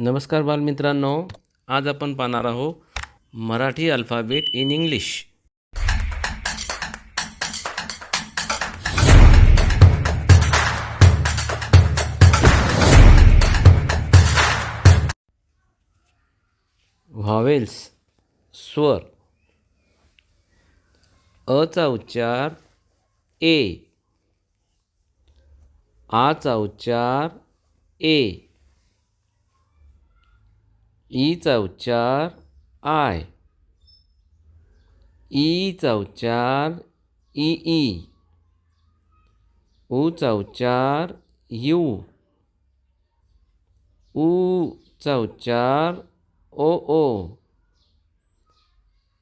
नमस्कार बालमित्रांनो आज आपण पाहणार आहोत Marathi alphabet in English. Vowels स्वर. अचा उच्चार ए. आचा उच्चार ए. ईचा उच्चार आय. ईचा उच्चार ई ई. ऊचा उच्चार यू. ऊचा उच्चार ओ ओ.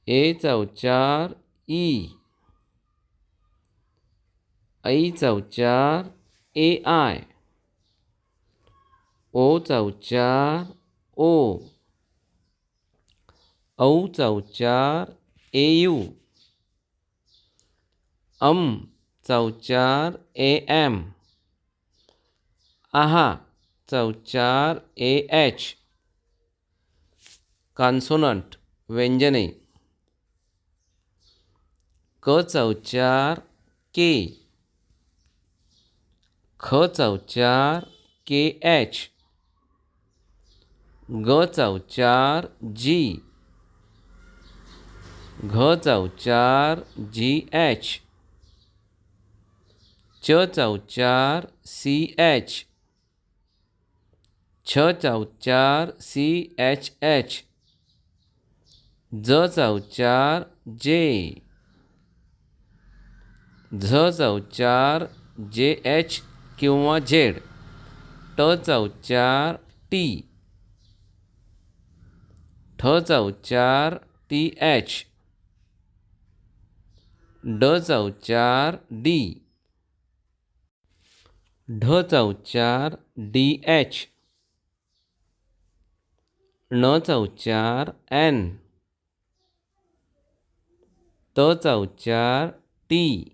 एचा उच्चार ई. ऐचा उच्चार ए आय. ओचा उच्चार ओ. औ उच्चार ए यू। अम उच्चार ए एम। आहा चा उच्चार ए एच। कॉन्सोनंट व्यंजने। क चा उच्चार के। ख चा उच्चार के एच। ग चा उच्चार जी। घ चा उच्चार जी एच. च चा उच्चार सी एच. छ चा उच्चार सी एच एच. ज चा उच्चार जे. झ चा उच्चार जे एच किंवा झेड. ट चा उच्चार टी. ठ चा उच्चार टी एच. ड चा उच्चार डी. ढ चा उच्चार डी एच. ण चा उच्चार एन. त चा उच्चार टी.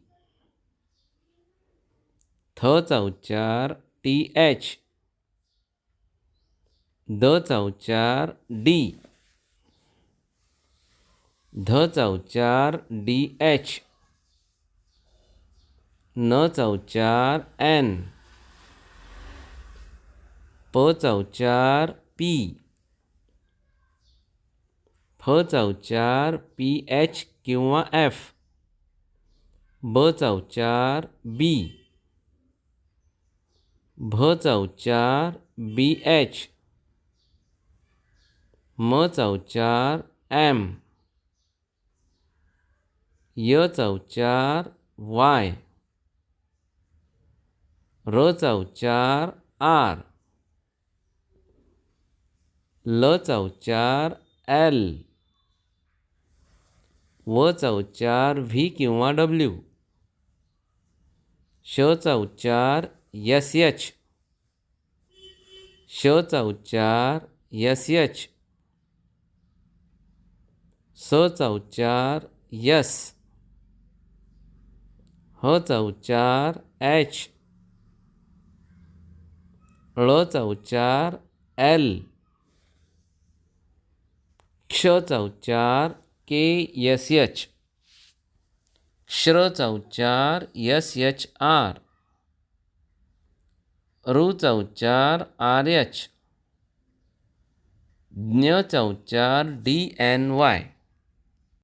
थ चा उच्चार टी एच. द चा उच्चार डी. ध चा उच्चार डी एच. न चौचार एन. प चौचार पी. फ चौचार पी एच किंवा एफ. ब चौचार बी. भ चौचार बी एच. म चौचार एम. य चौचार वाय. र उच्चार आर. ल उच्चार एल. व उच्चार व्ही किंवा डब्ल्यू. श उच्चार यस एच श उच्चार यस एच स उच्चार यस. ह उच्चार एच. ळचा उच्चार एल. क्षचा उच्चार के यस एच. श्रचा उच्चार यस एच आर. चा उच्चार आर एच. ज्ञचा उच्चार डी एन वाय.